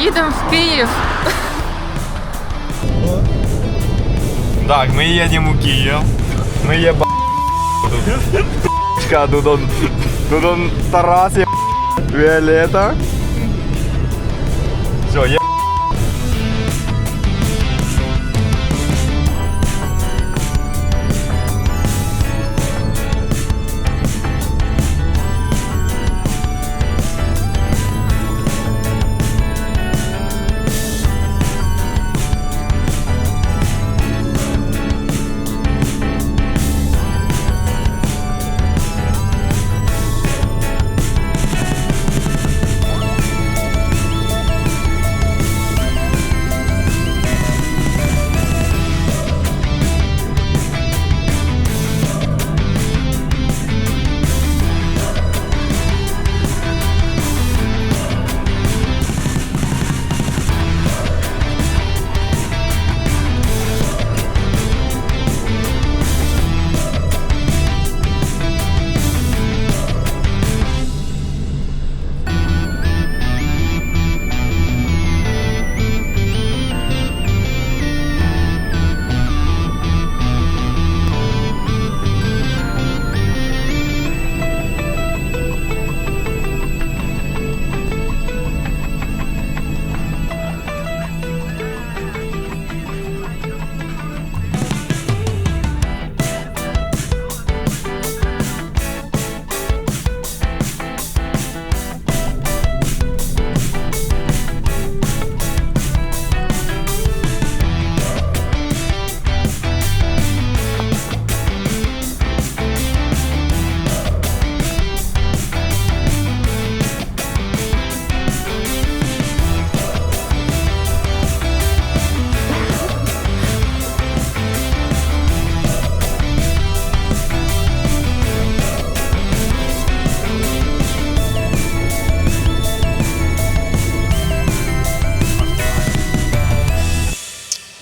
Їдемо в Київ. Так, ми їдемо у Київ. Ми є ба... Тут он, тут он Тарас є Віолета. Все, є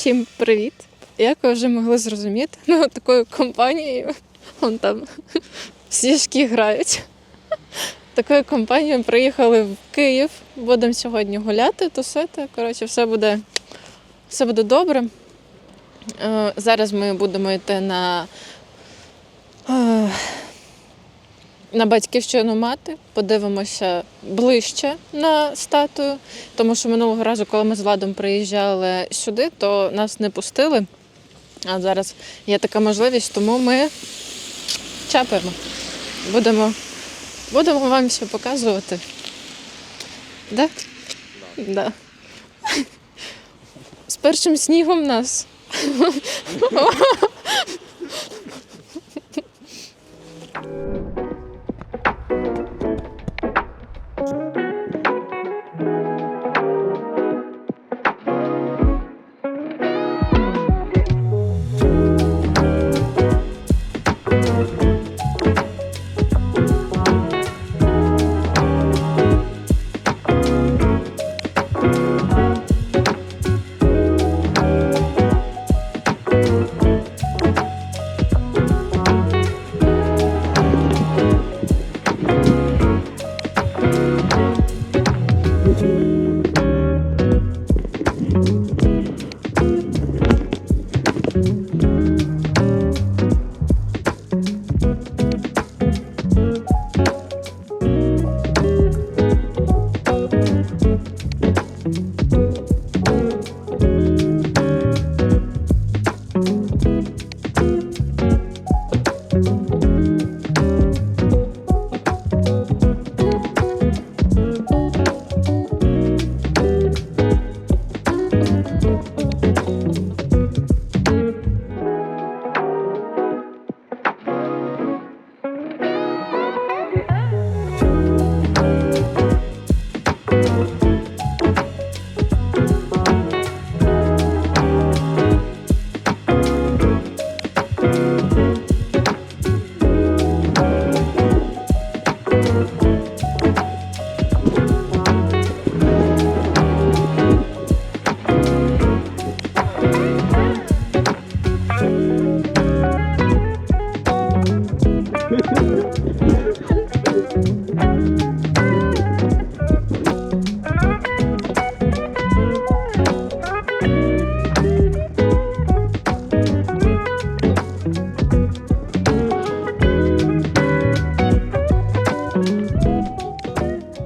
Всім привіт! Як ви вже могли зрозуміти, ну такою компанією, вон там сніжки грають. Такою компанією приїхали в Київ. Будемо сьогодні гуляти, тусити. Коротше, все буде, все буде добре. Е, Зараз ми будемо йти на, е, на батьківщину мати, подивимося ближче на статую. Тому що минулого разу, коли ми з Владом приїжджали сюди, то нас не пустили. А зараз є така можливість, тому ми чапаємо. Будемо, будемо вам все показувати. Да? Да. З першим снігом нас.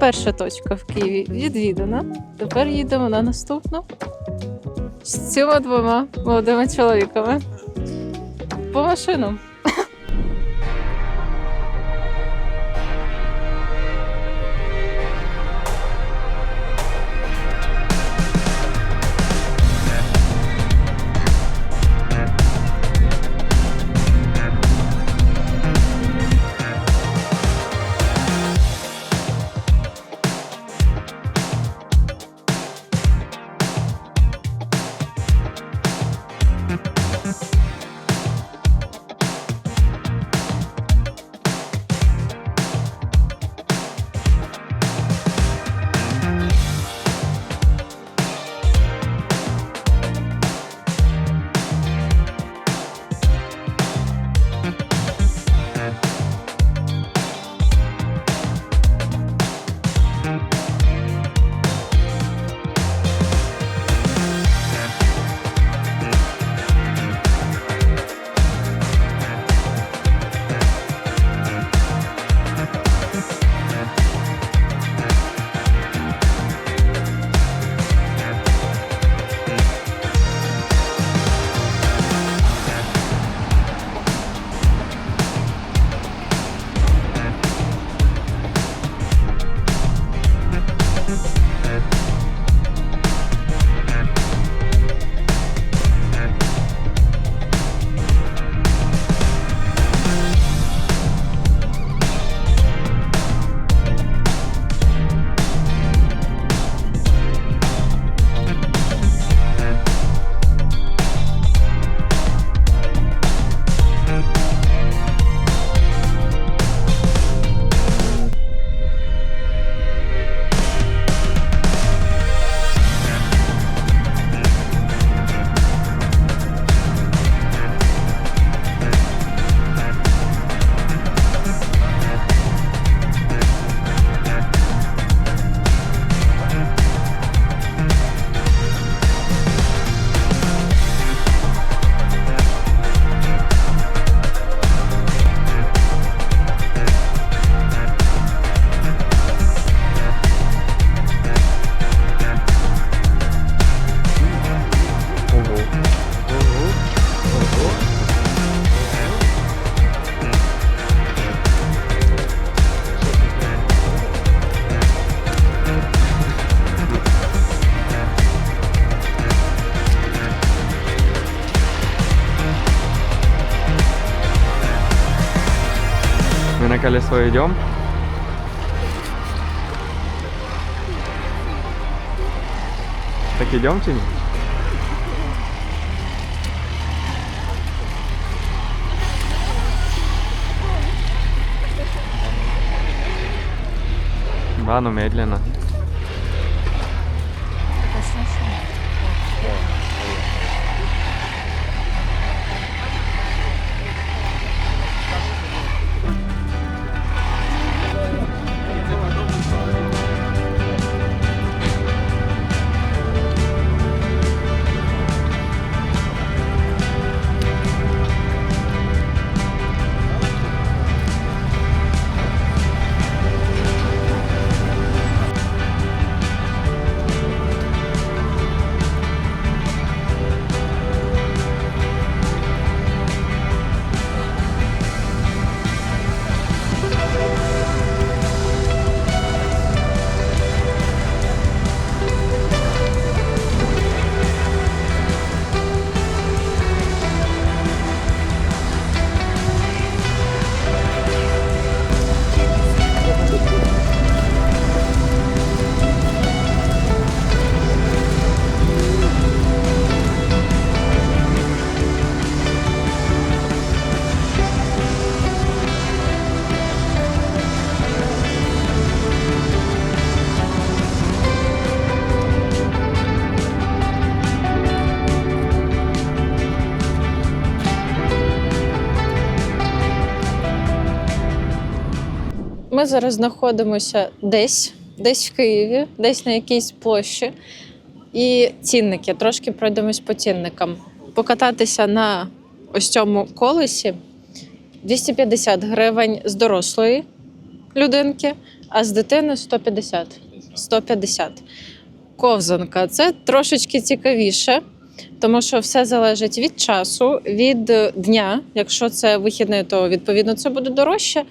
Перша точка в Києві відвідана. Тепер їдемо на наступну з цими двома молодими чоловіками. По машинам. Мы на колесо идем. Так идемте? Да, ну медленно. Ми зараз знаходимося десь, десь в Києві, десь на якійсь площі. І цінники. Трошки пройдемось по цінникам. Покататися на ось цьому колесі 250 гривень з дорослої людинки, а з дитини 150. 150. Ковзанка це трошечки цікавіше, тому що все залежить від часу, від дня. Якщо це вихідний, то відповідно це буде дорожче.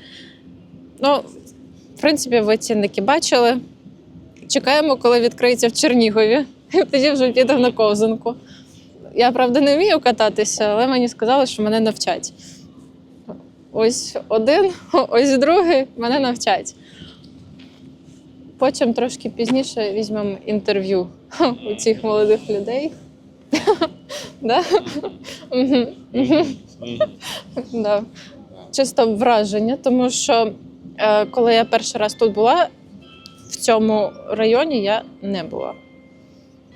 Ну, в принципі, ви цінники бачили. Чекаємо, коли відкриється в Чернігові. Тоді вже підемо на ковзанку. Я, правда, не вмію кататися, але мені сказали, що мене навчать. Ось один, ось другий мене навчать. Потім трошки пізніше візьмемо інтерв'ю у цих молодих людей. Чисто враження, тому що коли я перший раз тут була, в цьому районі я не була.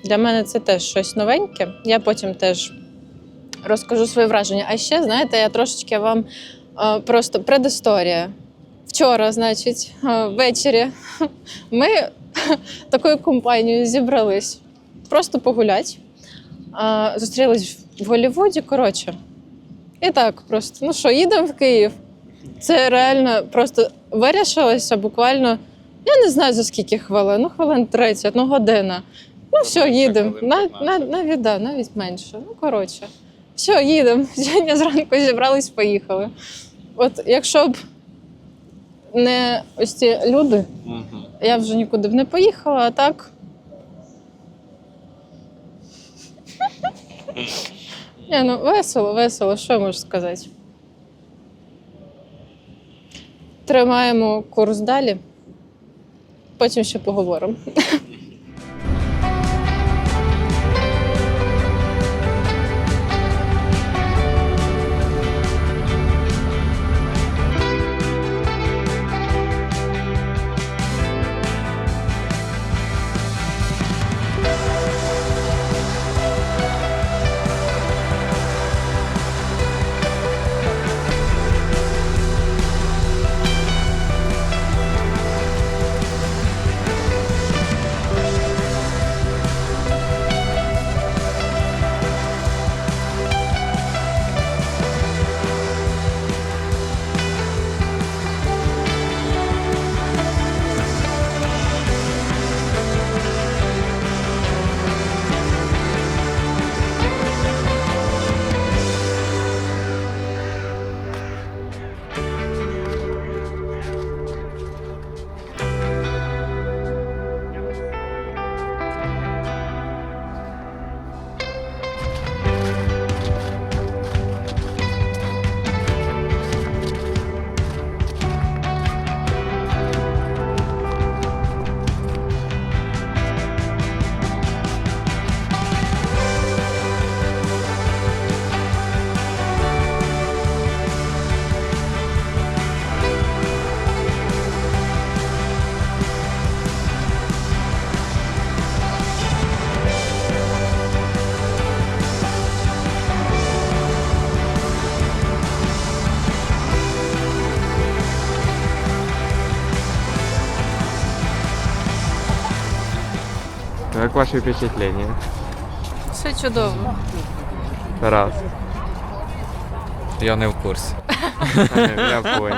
Для мене це теж щось новеньке. Я потім теж розкажу свої враження. А ще, знаєте, я трошечки вам е, просто предісторія. Вчора, значить, е, ввечері ми такою компанією зібрались просто погуляти. Е, Зустрілись в Голлівуді, коротше. І так, просто, ну що, їдемо в Київ. Це реально просто вирішилося буквально, я не знаю за скільки хвилин, ну хвилин 30, ну година. Ну все, їдемо. На, на, навіть, да, навіть менше. Ну, коротше. Все, їдемо. Сьогодні зранку зібрались, поїхали. От якщо б не ось ці люди, я вже нікуди б не поїхала, а так. Ні, ну весело, весело, що я можу сказати. Тримаємо курс далі. Потім ще поговоримо. Как ваши впечатления? Все чудово. Раз. Я не в курсі. Я понял.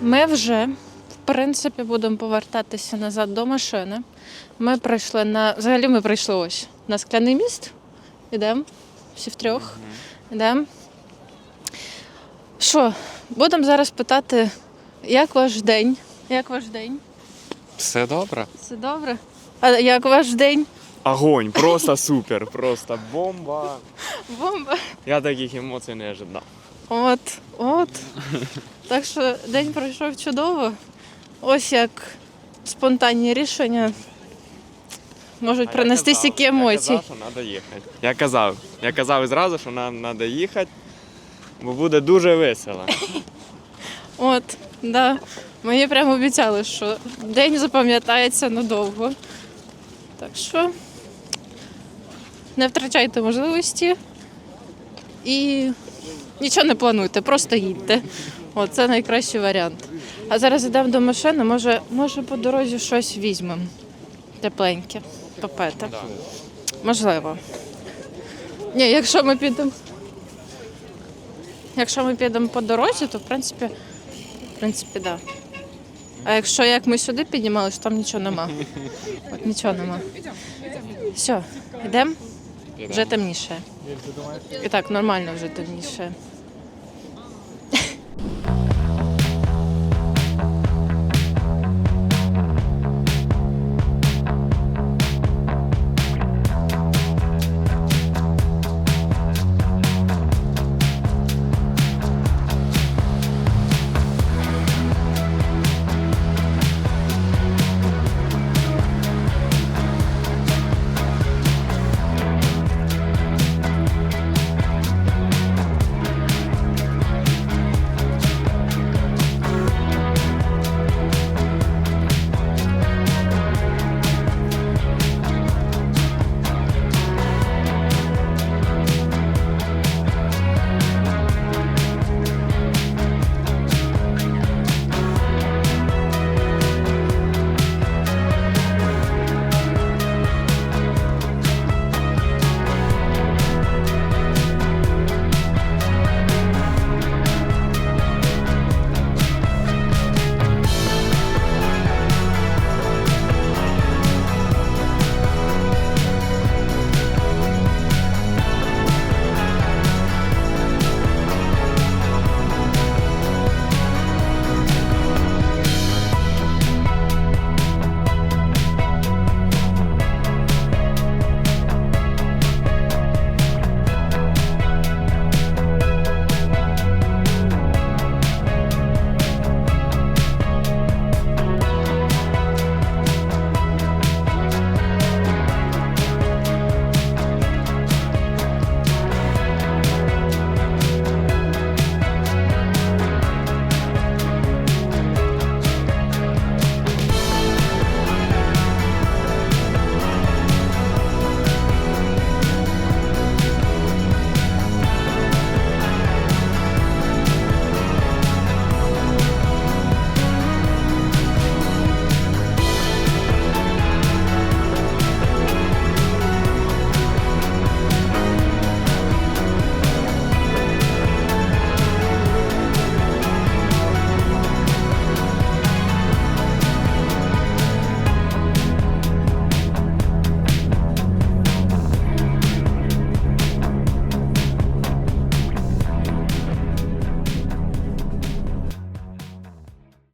Ми вже, принципі, будемо повертатися назад до машини. Ми прийшли на. Взагалі ми прийшли ось на скляний міст. Ідемо. Всі втрьох. Ідемо. Що, будемо зараз питати, як ваш день? Як ваш день? Все добре. Все добре? А як ваш день? Огонь, просто супер, просто бомба. Бомба. Я таких емоцій не ожидав. От, от. Так що день пройшов чудово. Ось як спонтанні рішення можуть принести стільки емоцій. Я казав, що треба їхати. Я казав. Я казав зразу, що нам треба їхати, бо буде дуже весело. От, да. Мені прямо обіцяли, що день запам'ятається надовго. Так що не втрачайте можливості і Нічого не плануйте, просто їдьте. О, це найкращий варіант. А зараз йдемо до машини, може, може по дорозі щось візьмемо. Тепленьке, попити. Можливо. Ні, якщо ми підемо. Якщо ми підемо по дорозі, то в принципі, в принципі, так. Да. А якщо як ми сюди піднімалися, там нічого нема. От нічого нема. Все, йдемо? Вже темніше. І так, нормально вже темніше.